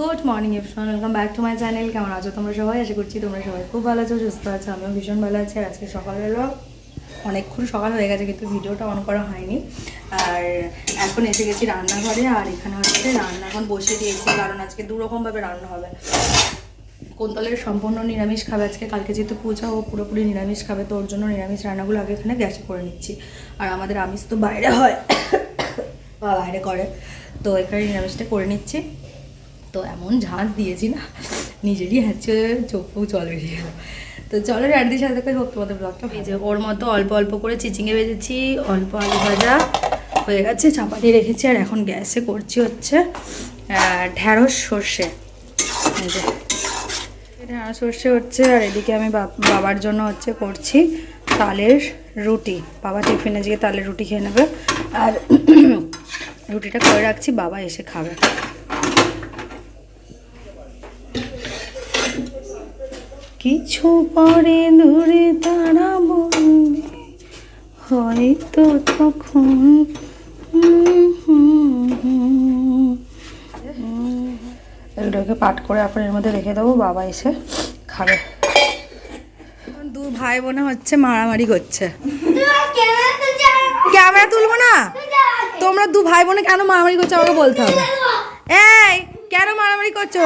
Good morning এফসান welcome back to my channel কেমন আছো তোমরা সবাই? আশা করছি তোমরা সবাই খুব ভালো আছো, সুস্থ আছো। আমিও ভীষণ ভালো আছি। আজকে সকালবেলা অনেকক্ষণ সকাল হয়ে গেছে, কিন্তু ভিডিওটা অন করা হয়নি। আর এখন এসে গেছি রান্নাঘরে, আর এখানে হচ্ছে রান্না এখন বসে দিয়েছি, কারণ আজকে দুরকমভাবে রান্না হবে। কোন্তলের সম্পূর্ণ নিরামিষ খাবে আজকে। কালকে যেহেতু পূজা, ও পুরোপুরি নিরামিষ খাবে, তো ওর জন্য নিরামিষ রান্নাগুলো আগে এখানে গ্যাসে করে নিচ্ছি। আর আমাদের আমিষ তো বাইরে হয়, বা বাইরে করে। তো এখানে নিরামিষটা করে নিচ্ছি। তো এমন ঝাঁজ দিয়েছি না নিজেরই হচ্ছে চোখ ফুক জল বেরিয়ে গেল। তো চলো রান্দির সাথে করে হোক তোমাদের ব্লগটা ভেজে ওর মতো অল্প অল্প করে চিচিঙে ভেজেছি অল্প আলু ভাজা হয়ে গেছে চাপাতি রেখেছি আর এখন গ্যাসে করছি হচ্ছে আহ, ঢ্যাঁড়স সর্ষে। ঢ্যাঁড়স সর্ষে হচ্ছে আর এদিকে আমি বাব- বাবার জন্য হচ্ছে করছি তালের রুটি। বাবা টিফিনে গিয়ে তালের রুটি খেয়ে নেবে। আর রুটিটা করে রাখছি বাবা এসে খাবে। কিছু পরে দূরে তারা বলবে হয়তো তখন। এগুলোকে পাট করে এখন এর মধ্যে রেখে দেবো বাবা এসে খাবে। দু ভাই বোনে হচ্ছে মারামারি করছে। ক্যামেরা তুলবো না? তোমরা দু ভাই বোনে কেন মারামারি করছ আমাকে বলতে হবে। এই কেন মারামারি করছ?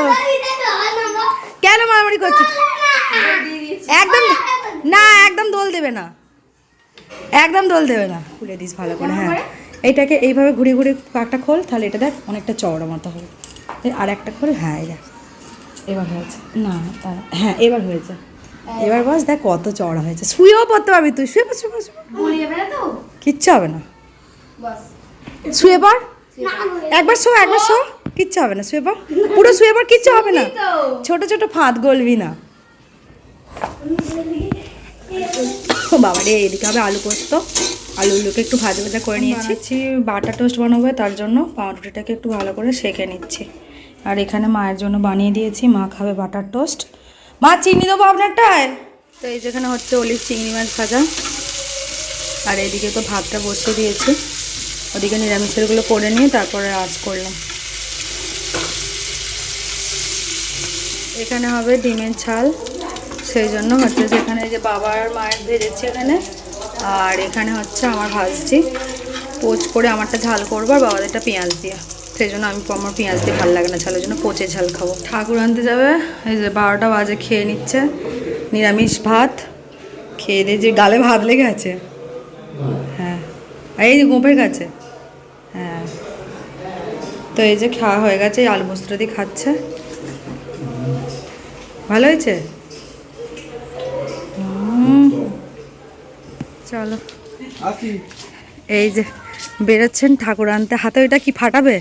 মারামারি করছ একদম না একদম দোল দেবে না। একদম দোল দেবে না। খুলে দিস ভালো করে হ্যাঁ। এইটাকে এইভাবে ঘুরে ঘুরে কাকটা খোল তাহলে এটা দেখ অনেকটা চওড়া মতো হবে। আর একটা খোল হ্যাঁ এই দেখ। এবার হয়েছে। না হ্যাঁ এবার হয়েছে। এবার বস দেখ কত চওড়া হয়েছে। শুয়েও পড়তে পারবি তুই শুয়ে পড়, শুয়ে কিচ্ছু হবে না। শুয়ে পড়। একবার শো একবার শো। কিচ্ছু হবে না শুয়ে পড়। পুরো শুয়ে পড় কিচ্ছু হবে না। ছোট ছোট ফাঁদ গলবি না। ও বাবা রে এদিকে হবে আলু পোস্ত। আলুগুলোকে একটু ভাজা ভাজা করে নিয়েছি। বাটার টোস্ট বানাবো তার জন্য পাউরুটিটাকে একটু ভালো করে সেঁকে নিচ্ছি। আর এখানে মায়ের জন্য বানিয়ে দিয়েছি মা খাবে বাটার টোস্ট। মা চিনি দেবো আপনারটায়? তো এই যেখানে হচ্ছে অলিভ চিংড়ি মাছ ভাজা। আর এদিকে তো ভাতটা বসিয়ে দিয়েছি। ওদিকে নিরামিষেরগুলো করে নিয়ে তারপরে আজ করলাম। এখানে হবে ডিমের ঝাল, সেই জন্য হচ্ছে যেখানে যে বাবার মায়ের ভেজেছে এখানে, আর এখানে হচ্ছে আমার ভাজছি পোচ করে আমারটা ঝাল করব আর বাবাদেরটা পেঁয়াজ দিয়ে। সেই জন্য আমি আমার পেঁয়াজ দিয়ে ভালো লাগে না ঝালের জন্য, পচে ঝাল খাব। ঠাকুর আনতে যাবে, এই যে বারোটা বাজে, খেয়ে নিচ্ছে। নিরামিষ ভাত, খেয়ে দিয়ে যে গালে ভাত লেগে আছে। হ্যাঁ এই যে গোপের কাছে। হ্যাঁ তো এই যে খাওয়া হয়ে গেছে, এই দিয়ে খাচ্ছে। ভালো হয়েছে? চলো। এই যে বেরোচ্ছেন ঠাকুর আনতে। হাতে ওইটা কি ফাটাবে?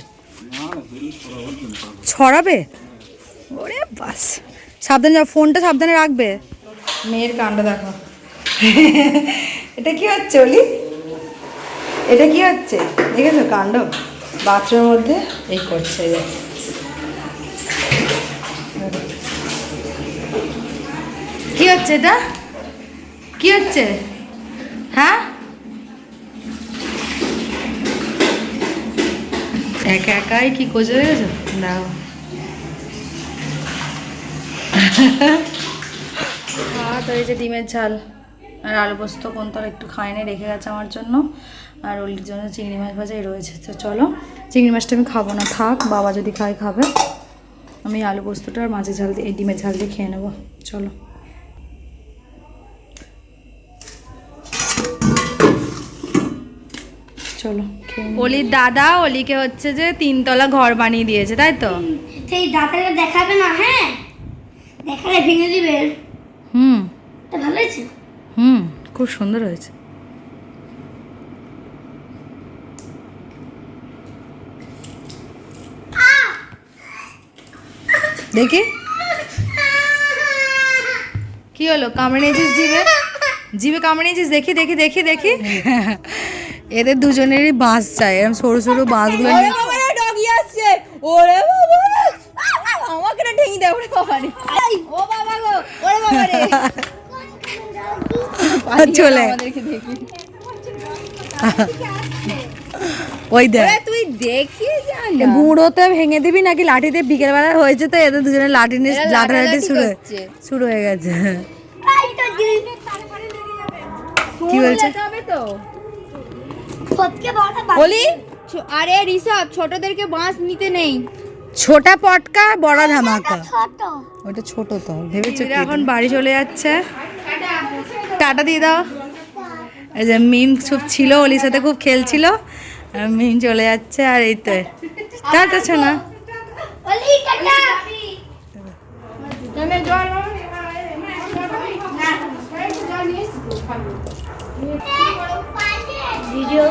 ছড়াবে? ওরে বাস। সাবধানে যাও ফোনটা সাবধানে রাখবে। মেয়ের কাণ্ড দেখো। এটা কি হচ্ছে অলি? এটা কি হচ্ছে? দেখেছ কাণ্ড? বাথরুমের মধ্যে এই করছে এই দেখো। কি হচ্ছে এটা? কি হচ্ছে? হ্যাঁ? একা একাই কি কোজে গেছো দাও। ভাত হয়েছে ডিমের ঝাল আর আলু পোস্ত কোন তার একটু খায়নি রেখে গেছে আমার জন্য। আর ওলির জন্য চিংড়ি মাছ ভাজাই রয়েছে। তো চলো, চিংড়ি মাছটা আমি খাব না, থাক, বাবা যদি খায় খাবে। আমি আলু পোস্তটা আর মাছের ঝাল দিয়ে ডিমের ঝাল দিয়ে খেয়ে নেব। চলো। চলো অলির দাদা অলিকে হচ্ছে যে তিনতলা ঘর বানিয়ে দিয়েছে তাই তো? সেই দেখাবে না হ্যাঁ? দেখালে ভেঙে দিবে। হুম। তা ভালো হয়েছে? হুম খুব সুন্দর হয়েছে। দেখি। কি হলো কামড়ে নিয়েছিস জিভে? জিভে কামড়ে নিয়েছিস? দেখি দেখি দেখি দেখি। এদের দুজনেরই বাঁশ চাই। এরকম সরু সরু বাঁশগুলো নিয়ে ডগি আসছে। ওরে আমাকে না ঠেঙি দেয় ওরে বাবা রে ও বাবা গো ওরে বাবা রে চলে। ওই দেখ। তুই দেখিয়ে যা এ ভেঙে দিবি নাকি? লাঠিতে বিকেলবেলা হয়েছে তো এদের দুজনে লাঠি নিয়ে লাঠালাঠি শুরু হয়ে- শুরু হয়ে গেছে। এই কি বলছে? যেতে হবে তো ফটকে বড় বাড়ি বলি আরে ঋষভ ছোটদেরকে বাঁশ নিতে নেই ছোটা পটকা বড় ধামাকা ওটা ছোট তো ভেবেছো এখন বাড়ি চলে যাচ্ছে টাটা দিয়ে দাও এই যে মিম খুব ছিল ওলির সাথে খুব খেলছিল আর মিম চলে যাচ্ছে আর এই তো টাটা শোনা বলি টাটা ভিডিও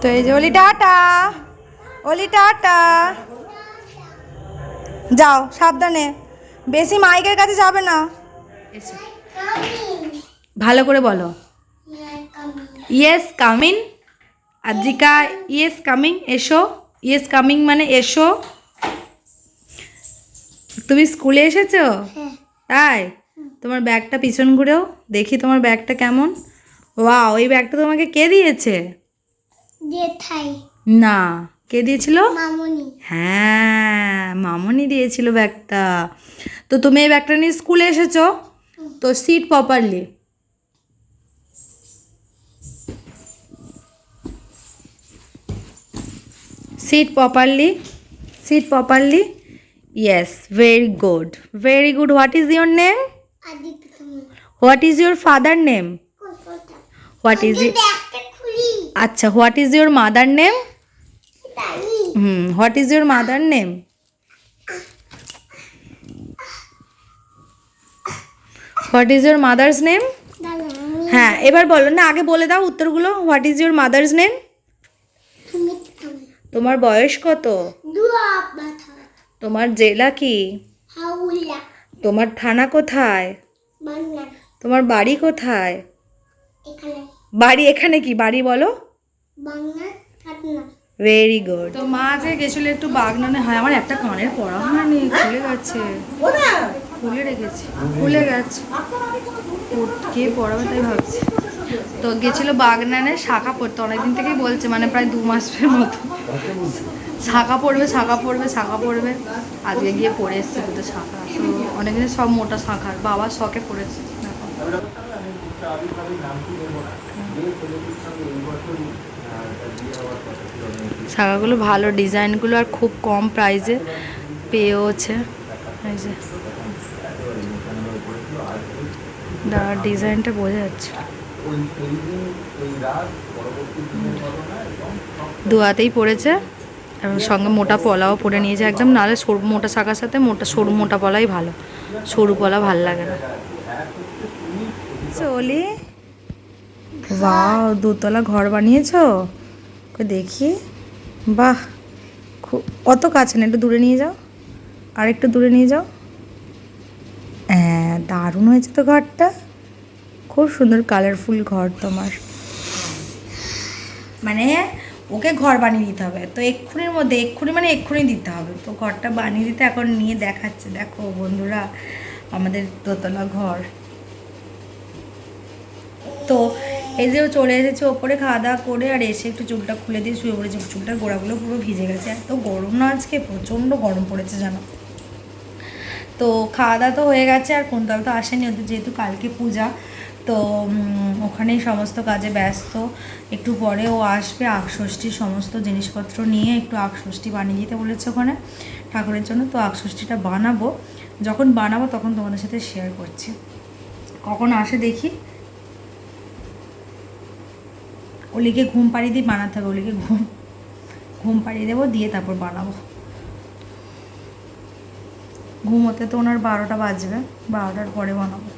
তো এই যে ওলি টাটা। ওলি টাটা। যাও সাবধানে। বেশি মাইকের কাছে যাবে না। ভালো করে বলো। Yes coming Adrika yes coming এসো। ইয়েস কামিং মানে এসো। তুমি স্কুলে এসেছ? তাই? তোমার ব্যাগটা পিছন ঘুরেও দেখি তোমার ব্যাগটা কেমন। ওয়াও এই ব্যাগটা তোমাকে কে দিয়েছে? না কে দিয়েছিল? হ্যাঁ মামনি দিয়েছিল ব্যাগটা। তো তুমি এই ব্যাগটা নিয়ে স্কুলে এসেছ? তো sit properly sit properly sit properly yes very good very good what is your name what is your father name what is আচ্ছা what is your mother name hmm what is your mother name what is your mother's name হ্যাঁ এবার বলো না আগে বলে দাও উত্তরগুলো। What is your mother's name তোমার বয়স কত? তোমার জেলা কি? তোমার থানা কোথায়? তোমার বাড়ি কোথায়? বাড়ি এখানে কি? বাড়ি বলো। ভেরি গুড তো মা যে গেছিল একটু বাগনানে হয় আমার একটা কানের পড়া হয়নি খুলে গেছে। খুলে রেখেছি। খুলে গেছে। কে পড়াবে তাই ভাবছি। তো গেছিল বাগনানে, শাখা পড়তে। অনেকদিন থেকেই বলছে মানে প্রায় দু মাসের মতো। শাখা পড়বে শাখা পড়বে শাখা পড়বে। আজকে গিয়ে পড়ে এসছে দুটো শাখা। তো অনেকদিন সব মোটা শাখার বাবার শখে পড়েছে। শাখাগুলো ভালো, ডিজাইনগুলো আর খুব কম প্রাইসে পেয়েওছে। এই যে। ডিজাইনটা বোঝা যাচ্ছে। দুয়াতেই পড়েছে। এবং সঙ্গে মোটা পলাও পরে নিয়েছে একদম নাহলে সরু মোটা শাখার সাথে মোটা সরু মোটা পলাই ভালো। সরু পলা ভালো লাগে না। চলি বাহ দুতলা ঘর বানিয়েছো? কই দেখি। বাহ খুব অত কাছে না একটু দূরে নিয়ে যাও। আর একটু দূরে নিয়ে যাও। হ্যাঁ দারুণ হয়েছে তো ঘরটা। খুব সুন্দর কালারফুল ঘর তোমার। মানে ওকে ঘর বানিয়ে দিতে হবে। তো এক্ষুনির মধ্যে, এক্ষুনি মানে এক্ষুনি দিতে হবে। তো ঘরটা বানিয়ে দিতে এখন নিয়ে দেখাচ্ছে। দেখো বন্ধুরা, আমাদের দোতলা ঘর। তো এই যে চলে এসেছে ওপরে খাওয়া দাওয়া করে, আর এসে একটু চুলটা খুলে দিয়ে শুয়ে পড়েছে। চুলটার গোড়াগুলো পুরো ভিজে গেছে। এত গরম না আজকে, প্রচণ্ড গরম পড়েছে জানো। তো খাওয়া দাওয়া তো হয়ে গেছে, আর কুন্তল তো আসেনি, ওদের যেহেতু কালকে পূজা। তো ওখানেই সমস্ত কাজে ব্যস্ত। একটু পরে ও আসবে আকষষ্ঠীর সমস্ত জিনিসপত্র নিয়ে একটু আকষষ্ঠী বানিয়ে দিতে বলেছে ওখানে ঠাকুরের জন্য। তো আকষষ্ঠীটা বানাবো। যখন বানাবো তখন তোমাদের সাথে শেয়ার করছি। কখন আসে দেখি? ওলিকে ঘুম পাড়িয়ে দিয়ে বানাতে হবে, ওলিকে ঘুম ঘুম পাড়িয়ে দেবো, দিয়ে তারপর বানাবো। ঘুমোতে তো ওনার বারোটা বাজবে, বারোটার পরে বানাবো।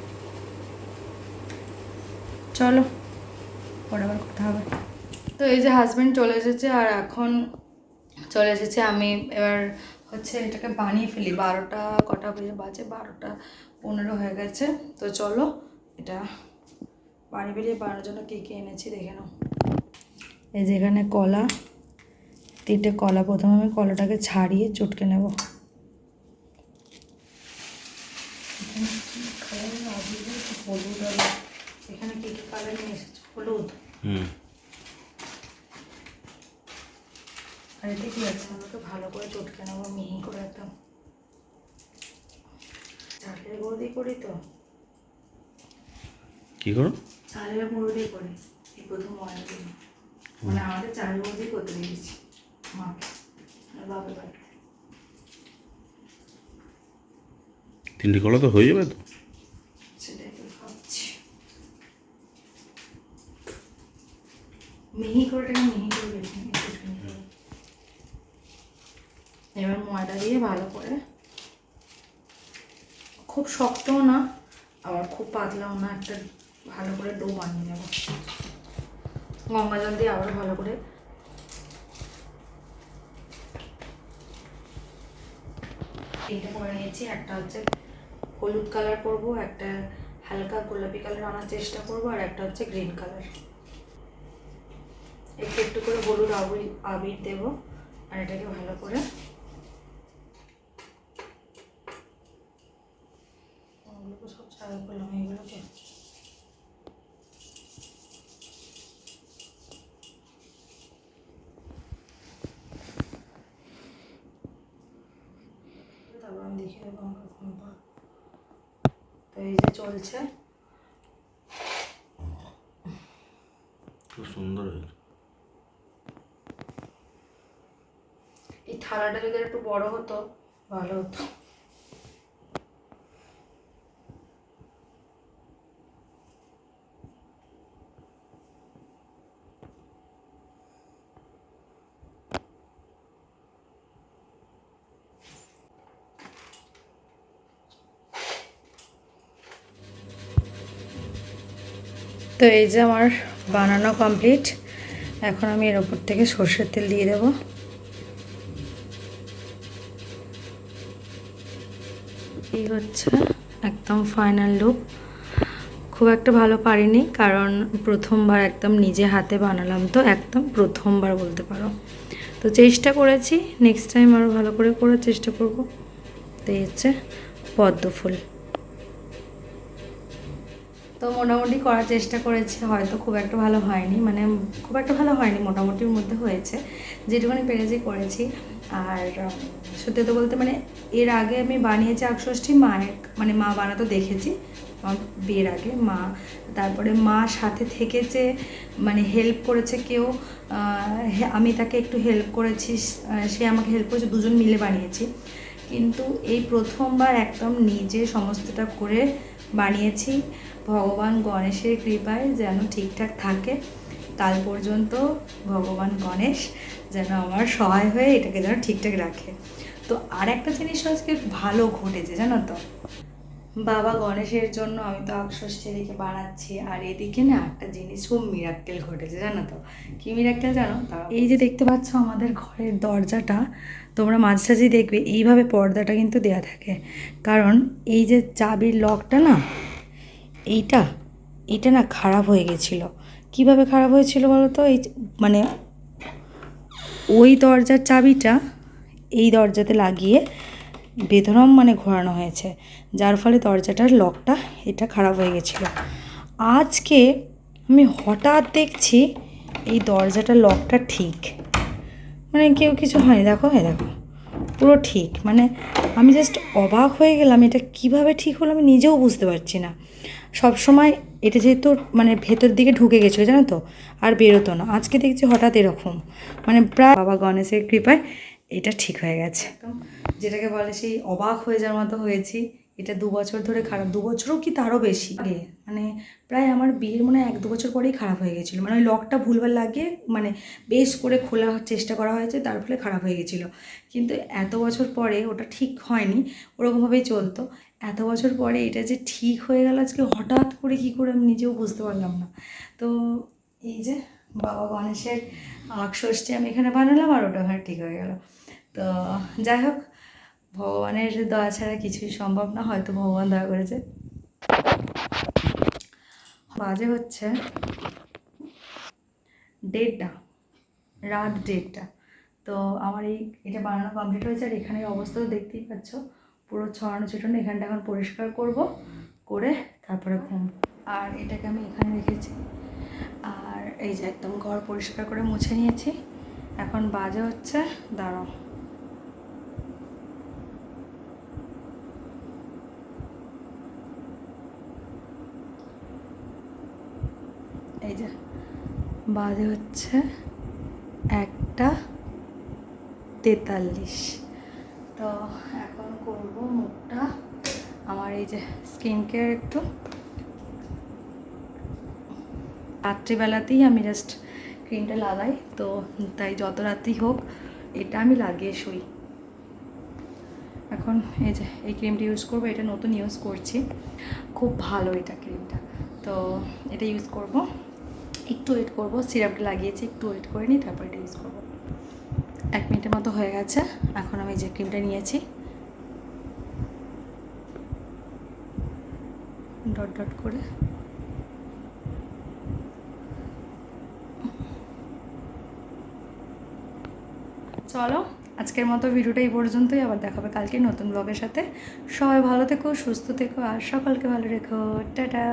চলো, পরে আবার কথা হবে। তো এই যে হাজব্যান্ড চলে এসেছে আর এখন চলে এসেছে, আমি এবার হচ্ছে এটাকে বানিয়ে ফেলি। বারোটা, কটা বেজে, বাজে বারোটা, পনেরো হয়ে গেছে। তো চলো, এটা বাড়ি বেরিয়ে বানানোর জন্য কী কী এনেছি দেখে নাও। এই যে এখানে কলা, তিনটে কলা। প্রথমে আমি কলাটাকে ছাড়িয়ে চটকে নেব। হলুদ আর কালার নিয়ে এসেছ হলুদ। হুম। আর এতে কি আছে? আমাকে ভালো করে চটকে নেব মিহি করে একদম। চালের গুঁড়ো দিয়ে করি তো? কি করো চালের গুঁড়ো দিয়ে করি এই প্রথম দিয়ে। মানে আমাদের চালের গুঁড়ো দিয়ে করতে দিয়েছি মাকে আর বাবার বাড়িতে। তিনটে কলা তো হয়ে যাবে তো সেটাই তো ভাবছি মিহি করে এটাকে মিহি করে বেছে। এবার ময়দা দিয়ে ভালো করে, খুব শক্তও না, আবার খুব পাতলাও না, একটা ভালো করে ডো বানিয়ে নেব। গঙ্গা জল দিয়ে আবার ভালো করে তিনটে করে নিয়েছি। একটা হচ্ছে হলুদ কালার করব, একটা হালকা গোলাপি কালার আনার চেষ্টা করব, আর একটা হচ্ছে গ্রিন কালার একটু একটু করে হলুদ আবির আবির দেব আর এটাকে ভালো করে ওগুলোকে সব ছাড়া করলাম এইগুলোকে। তারপর আমি দেখিয়ে দেবো আমার ঘুম তো এই যে চলছে খুব সুন্দর হয়েছে এই থালাটা যদি একটু বড় হতো, ভালো হতো। তো এই যে আমার বানানো কমপ্লিট এখন আমি এর ওপর থেকে সর্ষের তেল দিয়ে দেবো। এই হচ্ছে? একদম ফাইনাল লুক খুব একটা ভালো পারিনি, কারণ প্রথমবার একদম নিজে হাতে বানালাম তো, একদম প্রথমবার বলতে পারো। তো চেষ্টা করেছি নেক্সট টাইম আরও ভালো করে করার চেষ্টা করব। তো এই হচ্ছে পদ্ম ফুল। তো মোটামুটি করার চেষ্টা করেছি, হয়তো খুব একটা ভালো হয়নি মানে খুব একটা ভালো হয়নি, মোটামুটির মধ্যে হয়েছে। যেটুকুনি পেরেছি করেছি, আর সত্যি তো বলতে মানে এর আগে আমি বানিয়েছি আকষষ্ঠী মায়ের মানে মা বানাতো দেখেছি, আমার বিয়ের আগে মা, তারপরে মা সাথে থেকেছে মানে হেল্প করেছে কেউ আমি তাকে একটু হেল্প করেছি সে আমাকে হেল্প করেছে, দুজন মিলে বানিয়েছি। কিন্তু এই প্রথমবার একদম নিজে সমস্তটা করে বানিয়েছি। ভগবান গণেশের কৃপায় যেন ঠিকঠাক থাকে, কাল পর্যন্ত ভগবান গণেশ যেন আমার সহায় হয়ে এটাকে যেন ঠিকঠাক রাখে। তো আর একটা জিনিস আজকে ভালো ঘটেছে, জানো তো? বাবা গণেশের জন্য আমি তো আকষষ্ঠী এদিকে বানাচ্ছি আর এদিকে না একটা জিনিস খুব মিরাক্কেল ঘটেছে, জানো তো? কি মিরাক্কেল জানো? তা এই যে দেখতে পাচ্ছ আমাদের ঘরের দরজাটা, তোমরা মাঝে সাঝেই দেখবে, এইভাবে পর্দাটা কিন্তু দেয়া থাকে। কারণ এই যে চাবির লকটা না, এইটা, এটা না খারাপ হয়ে গেছিল। কীভাবে খারাপ হয়েছিল বলো তো? এই মানে ওই দরজার চাবিটা এই দরজাতে লাগিয়ে বেধরম মানে ঘোরানো হয়েছে। যার ফলে দরজাটার লকটা এটা খারাপ হয়ে গেছিল। আজকে আমি হঠাৎ দেখছি এই দরজাটার লকটা ঠিক। মানে কেউ কিছু হয়নি। দেখো হ্যাঁ দেখো। পুরো ঠিক। মানে আমি জাস্ট অবাক হয়ে গেলাম এটা কীভাবে ঠিক হলো আমি নিজেও বুঝতে পারছি না। সব সময় এটা যেহেতু মানে ভেতর দিকে ঢুকে গেছিল, জানো তো? আর বেরোতো না। আজকে দেখছি হঠাৎ এরকম। মানে প্রায় বাবা গণেশের কৃপায় এটা ঠিক হয়ে গেছে। যেটাকে বলে সেই অবাক হয়ে যাওয়ার মতো হয়েছি। এটা দু বছর ধরে খারাপ দু বছরও কি তারও বেশি? আগে। মানে প্রায় আমার বিয়ের মনে হয় এক দু বছর পরেই খারাপ হয়ে গেছিল। মানে ওই লকটা ভুলভাল লাগিয়ে মানে বেশ করে খোলার চেষ্টা করা হয়েছে তার ফলে খারাপ হয়ে গেছিল। কিন্তু এত বছর পরে ওটা ঠিক হয়নি ওরকমভাবেই চলতো। এত বছর পরে এটা যে ঠিক হয়ে গেল আজকে হঠাৎ করে কী করে আমি নিজেও বুঝতে পারলাম না। তো এই যে বাবা গণেশের আখ ষষ্ঠী আমি এখানে বানালাম আর ওটা ওখানে ঠিক হয়ে গেল। তো যাই হোক, ভগবানের দয়া ছাড়া কিছুই সম্ভব না, হয়তো ভগবান দয়া করেছে। বাজে হচ্ছে দেড়টা, রাত দেড়টা। তো আমার এই, এটা বানানো কমপ্লিট হয়েছে, আর এখানের অবস্থা তো দেখতেই পাচ্ছ, পুরো ছড়ানো ছিটানো, এখানটা এখন পরিষ্কার করব, করে তারপরে ঘুম। আর এটাকে আমি এখানে রেখেছি। আর এই যে একদম ঘর পরিষ্কার করে মুছে নিয়েছি। এখন বাজে হচ্ছে, দাঁড়াও। এই যে, বাজে হচ্ছে একটা তেতাল্লিশ। তো এখন করব মুখটা, আমার এই যে স্কিন কেয়ার একটু। রাত্রিবেলাতেই আমি জাস্ট ক্রিমটা লাগাই, তো তাই যত রাত্রি হোক, এটা আমি লাগিয়ে শুই। এখন এই যে, এই ক্রিমটা ইউজ করব, এটা নতুন ইউজ করছি। খুব ভালো এটা ক্রিমটা তো এটা ইউজ করব। একটু ওয়েট করব। সিরাপটা লাগিয়েছি, একটু ওয়েট করে নিই, তারপর এটা ইউজ করব। এক মিনিটের মতো হয়ে গেছে। এখন আমি যে ক্রিমটা নিয়েছি ডট ডট করে। চলো, আজকের মতো ভিডিওটা এই পর্যন্তই। আবার দেখাবে কালকে নতুন ব্লগের সাথে। সবাই ভালো থেকো, সুস্থ থেকো, আর সকলকে ভালো রেখো। টাটা!